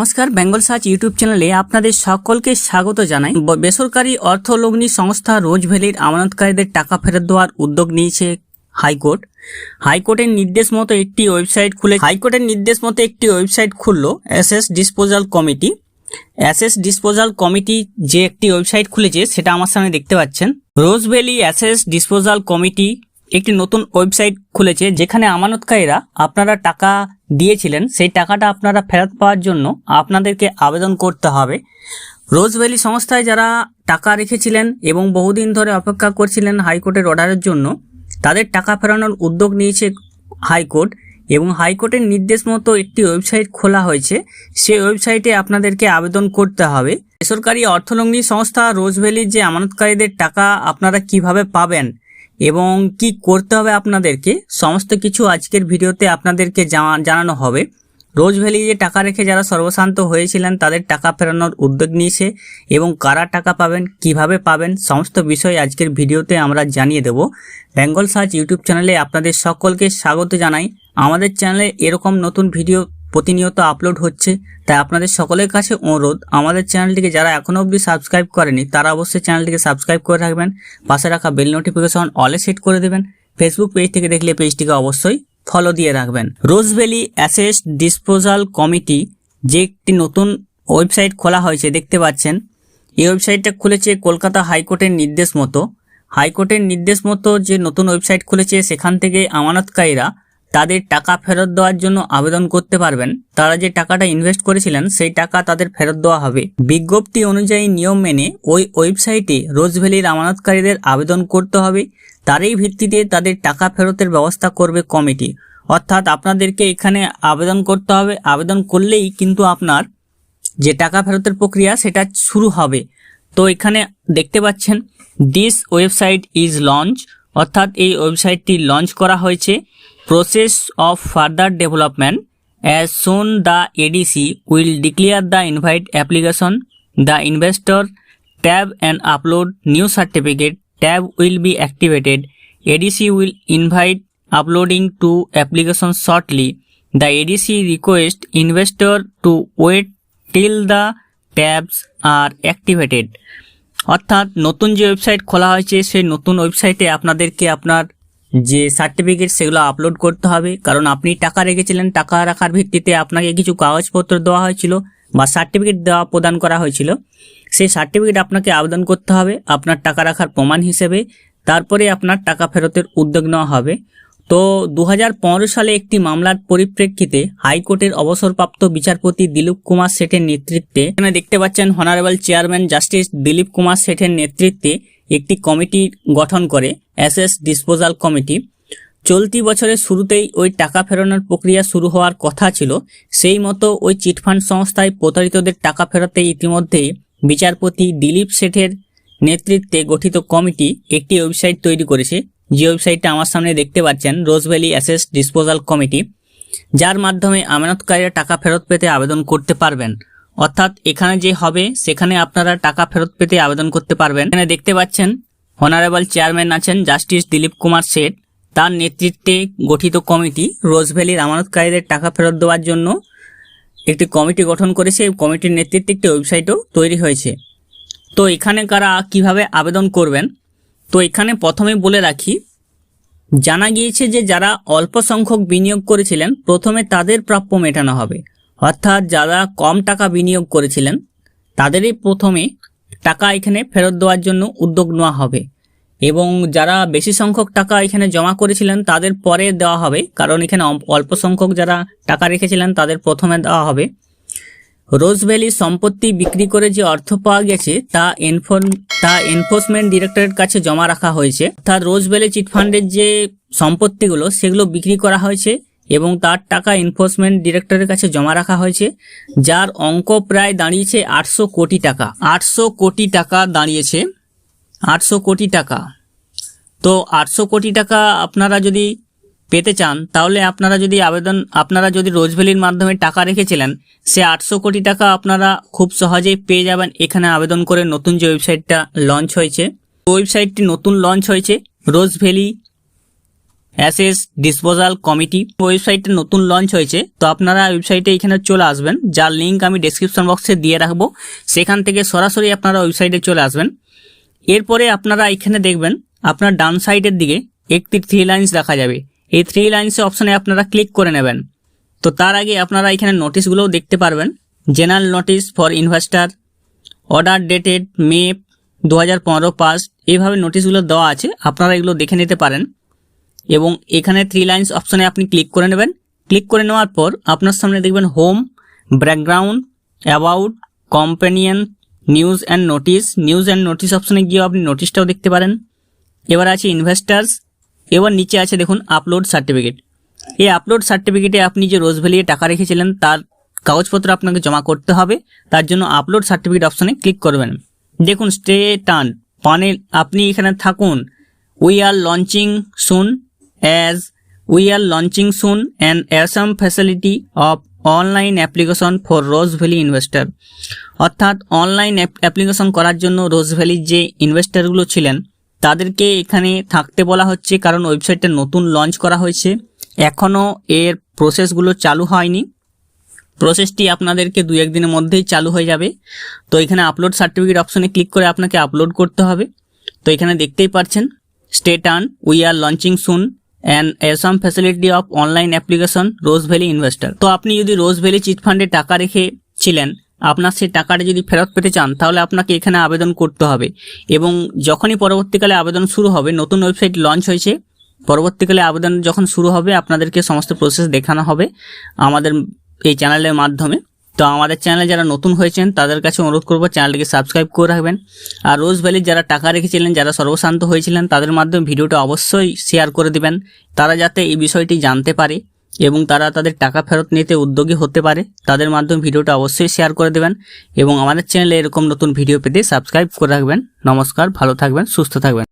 নমস্কার, Bengal search YouTube চ্যানেলে আপনাদের সকলকে স্বাগত জানাই। বেসরকারি অর্থলগ্নি সংস্থা রোজ ভ্যালির আমানতকারীদের টাকা ফেরত দেওয়ার উদ্যোগ নিয়েছে হাইকোর্ট। হাইকোর্টের নির্দেশ মতো একটি ওয়েবসাইট খুলে হাইকোর্টের নির্দেশ মতো একটি ওয়েবসাইট খুললো এসএস ডিসপোজাল কমিটি। অ্যাসেস ডিসপোজাল কমিটি যে একটি ওয়েবসাইট খুলেছে, সেটা আমার সামনে দেখতে পাচ্ছেন। রোজ ভ্যালি অ্যাসেস ডিসপোজাল কমিটি একটি নতুন ওয়েবসাইট খুলেছে যেখানে আমানতকারীরা আপনারা টাকা দিয়েছিলেন, সেই টাকাটা আপনারা ফেরত পাওয়ার জন্য আপনাদেরকে আবেদন করতে হবে। রোজ ভ্যালি সংস্থায় যারা টাকা রেখেছিলেন এবং বহুদিন ধরে অপেক্ষা করছিলেন হাইকোর্টের অর্ডারের জন্য, তাদের টাকা ফেরানোর উদ্যোগ নিয়েছে হাইকোর্ট এবং হাইকোর্টের নির্দেশ মতো একটি ওয়েবসাইট খোলা হয়েছে। সেই ওয়েবসাইটে আপনাদেরকে আবেদন করতে হবে। বেসরকারি অর্থলগ্নি সংস্থা রোজভ্যালির যে আমানতকারীদের টাকা আপনারা কীভাবে পাবেন এবং কি করতে হবে আপনাদেরকে? সমস্ত কিছু আজকের ভিডিওতে আপনাদেরকে জানা- জানানো হবে। রোজ ভ্যালি যে টাকা রেখে যারা সর্বশান্ত হয়েছিলেন, তাদের টাকা ফেরানোর উদ্যোগ নিয়েছে এবং কারা টাকা পাবেন, কীভাবে পাবেন, সমস্ত বিষয় আজকের ভিডিওতে আমরা জানিয়ে দেব। বেঙ্গল সার্চ ইউটিউব চ্যানেলে আপনাদের সকলকে স্বাগত জানাই। আমাদের চ্যানেলে এরকম নতুন ভিডিও প্রতিনিয়ত আপলোড হচ্ছে। তাই আপনাদের সকলের কাছে অনুরোধ, আমাদের চ্যানেলটিকে যারা এখনও অবধি সাবস্ক্রাইব করেনি, তারা অবশ্যই চ্যানেলটিকে সাবস্ক্রাইব করে রাখবেন, পাশে রাখা বেল নোটিফিকেশন অলে সেট করে দেবেন ফেসবুক পেজ থেকে দেখলে পেজটিকে অবশ্যই ফলো দিয়ে রাখবেন। রোজভ্যালি অ্যাসেস ডিসপোজাল কমিটি যে একটি নতুন ওয়েবসাইট খোলা হয়েছে, দেখতে পাচ্ছেন। এই ওয়েবসাইটটা খুলেছে কলকাতা হাইকোর্টের নির্দেশ মতো। হাইকোর্টের নির্দেশ মতো যে নতুন ওয়েবসাইট খুলেছে, সেখান থেকে আমানতকারীরা তাদের টাকা ফেরত দেওয়ার জন্য আবেদন করতে পারবেন। তারা যে টাকাটা ইনভেস্ট করেছিলেন, সেই টাকা তাদের ফেরত দেওয়া হবে। বিজ্ঞপ্তি অনুযায়ী নিয়ম মেনে ওই ওয়েবসাইটে রোজভ্যালির আমানতকারীদের আবেদন করতে হবে। তারই ভিত্তিতে তাদের টাকা ফেরতের ব্যবস্থা করবে কমিটি। অর্থাৎ আপনাদেরকে এখানে আবেদন করতে হবে। আবেদন করলেই কিন্তু আপনার যে টাকা ফেরতের প্রক্রিয়া, সেটা শুরু হবে। তো এখানে দেখতে পাচ্ছেন দিস ওয়েবসাইট ইজ লঞ্চ অর্থাৎ এই ওয়েবসাইটটি লঞ্চ করা হয়েছে। Process of further development as soon the ADC will declare the invite application the investor tab and upload new certificate tab will be activated ADC will invite uploading to application shortly. The ADC request investor to wait till the tabs are activated. অর্থাৎ নতুন যে website খোলা হয়েছে, সেই নতুন ওয়েবসাইটে আপনাদেরকে আপনার যে সার্টিফিকেট সেগুলো আপলোড করতে হবে। কারণ আপনি টাকা রেখেছিলেন, টাকা রাখার ভিত্তিতে আপনাকে কিছু কাগজপত্র দেওয়া হয়েছিল বা সার্টিফিকেট দেওয়া প্রদান করা হয়েছিল। সেই সার্টিফিকেট আপনাকে আবেদন করতে হবে আপনার টাকা রাখার প্রমাণ হিসেবে। তারপরে আপনার টাকা ফেরতের উদ্যোগ নেওয়া হবে। তো দু হাজার পনেরো সালে একটি মামলার পরিপ্রেক্ষিতে হাইকোর্টের অবসরপ্রাপ্ত বিচারপতি দিলীপ কুমার শেঠের নেতৃত্বে এখানে দেখতে পাচ্ছেন honourable chairman justice Dilip Kumar শেঠের নেতৃত্বে একটি কমিটি গঠন করে এসএস ডিসপোজাল কমিটি। চলতি বছরের শুরুতেই ওই টাকা ফেরানোর প্রক্রিয়া শুরু হওয়ার কথা ছিল। সেই মতো ওই চিটফান্ড সংস্থায় প্রতারিতদের টাকা ফেরাতে ইতিমধ্যেই বিচারপতি দিলীপ শেঠের নেতৃত্বে গঠিত কমিটি একটি ওয়েবসাইট তৈরি করেছে। যে ওয়েবসাইটটা আমার সামনে দেখতে পাচ্ছেন রোজভ্যালি অ্যাসেস ডিসপোজাল কমিটি। যার মাধ্যমে আমানতকারীরা টাকা ফেরত পেতে আবেদন করতে পারবেন। অর্থাৎ এখানে যে হবে, সেখানে আপনারা টাকা ফেরত পেতে আবেদন করতে পারবেন। এখানে দেখতে পাচ্ছেন অনারেবল চেয়ারম্যান আছেন জাস্টিস দিলীপ কুমার শেঠ। তার নেতৃত্বে গঠিত কমিটি রোজভ্যালির আমানতকারীদের টাকা ফেরত দেওয়ার জন্য একটি কমিটি গঠন করেছে। এই কমিটির নেতৃত্বে একটি ওয়েবসাইটও তৈরি হয়েছে। তো এখানে কারা কীভাবে আবেদন করবেন? তো এখানে প্রথমে বলে রাখি, জানা গিয়েছে যে যারা অল্প সংখ্যক বিনিয়োগ করেছিলেন, প্রথমে তাদের প্রাপ্য মেটানো হবে। অর্থাৎ যারা কম টাকা বিনিয়োগ করেছিলেন, তাদেরই প্রথমে টাকা এখানে ফেরত দেওয়ার জন্য উদ্যোগ নেওয়া হবে। এবং যারা বেশি সংখ্যক টাকা এখানে জমা করেছিলেন, তাদের পরে দেওয়া হবে। কারণ এখানে অল্প সংখ্যক যারা টাকা রেখেছিলেন, তাদের প্রথমে দেওয়া হবে। রোজভ্যালি সম্পত্তি বিক্রি করে যে অর্থ পাওয়া গেছে, তা এনফোর তা এনফোর্সমেন্ট ডিরেক্টরের কাছে জমা রাখা হয়েছে। অর্থাৎ রোজ রোজভ্যালি চিটফান্ডের যে সম্পত্তিগুলো, সেগুলো বিক্রি করা হয়েছে। এবং তার টাকা এনফোর্সমেন্ট ডিরেক্টরের কাছে জমা রাখা হয়েছে, যার অঙ্ক প্রায় দাঁড়িয়েছে আটশো কোটি টাকা। আটশো কোটি টাকা দাঁড়িয়েছে। আটশো কোটি টাকা। তো আটশো কোটি টাকা আপনারা যদি পেতে চান, তাহলে আপনারা যদি আবেদন, আপনারা যদি রোজভ্যালির মাধ্যমে টাকা রেখেছিলেন, সে আটশো কোটি টাকা আপনারা খুব সহজেই পেয়ে যাবেন। এখানে আবেদন করে নতুন যে ওয়েবসাইটটা লঞ্চ হয়েছে ওয়েবসাইটটি নতুন লঞ্চ হয়েছে রোজ ভ্যালি অ্যাসেস ডিসপোজাল কমিটি ওয়েবসাইটটা নতুন লঞ্চ হয়েছে। তো আপনারা ওয়েবসাইটে এখানে চলে আসবেন, যার লিঙ্ক আমি ডেসক্রিপশন বক্সে দিয়ে রাখব। সেখান থেকে সরাসরি আপনারা ওয়েবসাইটে চলে আসবেন। এরপরে আপনারা এখানে দেখবেন, আপনার ডান সাইডের দিকে একটি থ্রি লাইন্স দেখা যাবে। এই থ্রি লাইন্সের অপশনে আপনারা ক্লিক করে নেবেন। তো তার আগে আপনারা এখানে নোটিশগুলোও দেখতে পারবেন। General notice for investor order dated May দু হাজার পনেরো পাস এইভাবে নোটিশগুলো দেওয়া আছে। আপনারা এগুলো দেখে নিতে পারেন। এবং এখানে থ্রি লাইন্স অপশনে আপনি ক্লিক করে নেবেন। ক্লিক করে নেওয়ার পর আপনার সামনে দেখবেন home background about companion news and notice news and notice অপশনে গিয়েও আপনি নোটিশটাও দেখতে পারেন। এবার আছে ইনভেস্টার্স এবার নিচে আছে দেখুন আপলোড সার্টিফিকেট এই আপলোড সার্টিফিকেটে আপনি যে রোজ ভ্যালিয়ে টাকা রেখেছিলেন, তার কাগজপত্র আপনাকে জমা করতে হবে। তার জন্য আপলোড সার্টিফিকেট অপশনে ক্লিক করবেন। দেখুন স্টে টান পানে আপনি এখানে থাকুন। We are launching soon as we are launching soon an awesome facility of online application for Rose Valley investor অর্থাৎ অনলাইন অ্যাপ্লিকেশন করার জন্য রোজ ভ্যালির যে ইনভেস্টারগুলো ছিলেন, তাদেরকে এখানে থাকতে বলা হচ্ছে কারণ ওয়েবসাইটটা নতুন লঞ্চ করা হয়েছে। এখনও এর প্রসেসগুলো চালু হয়নি। প্রসেসটি আপনাদেরকে দু একদিনের মধ্যেই চালু হয়ে যাবে। তো এখানে আপলোড সার্টিফিকেট অপশনে ক্লিক করে আপনাকে আপলোড করতে হবে। তো এখানে দেখতেই পাচ্ছেন state An we are launching soon and awesome facility of online application Rose Valley investor তো আপনি যদি রোজ ভ্যালি চিট ফান্ডে টাকা রেখেছিলেন আপনার সেই টাকাটা যদি ফেরত পেতে চান, তাহলে আপনাকে এখানে আবেদন করতে হবে। এবং যখনই পরবর্তীকালে আবেদন শুরু হবে, নতুন ওয়েবসাইট লঞ্চ হয়েছে, পরবর্তীকালে আবেদন যখন শুরু হবে, আপনাদেরকে সমস্ত প্রসেস দেখানো হবে আমাদের এই চ্যানেলের মাধ্যমে। তো আমাদের চ্যানেলে যারা নতুন হয়েছেন, তাদের কাছে অনুরোধ করব চ্যানেলটিকে সাবস্ক্রাইব করে রাখবেন। আর রোজ ভ্যালির যারা টাকা রেখেছিলেন, যারা সর্বশান্ত হয়েছিলেন, তাদের মাধ্যমে ভিডিওটা অবশ্যই শেয়ার করে দিবেন। তারা যাতে এই বিষয়টি জানতে পারে এবং তারা তাদের টাকা ফেরত নিতে উদ্যোগী হতে পারে, তাদের মাধ্যমে ভিডিওটা অবশ্যই শেয়ার করে দেবেন এবং আমাদের চ্যানেলে এরকম নতুন ভিডিও পেতে সাবস্ক্রাইব করে রাখবেন। নমস্কার, ভালো থাকবেন, সুস্থ থাকবেন।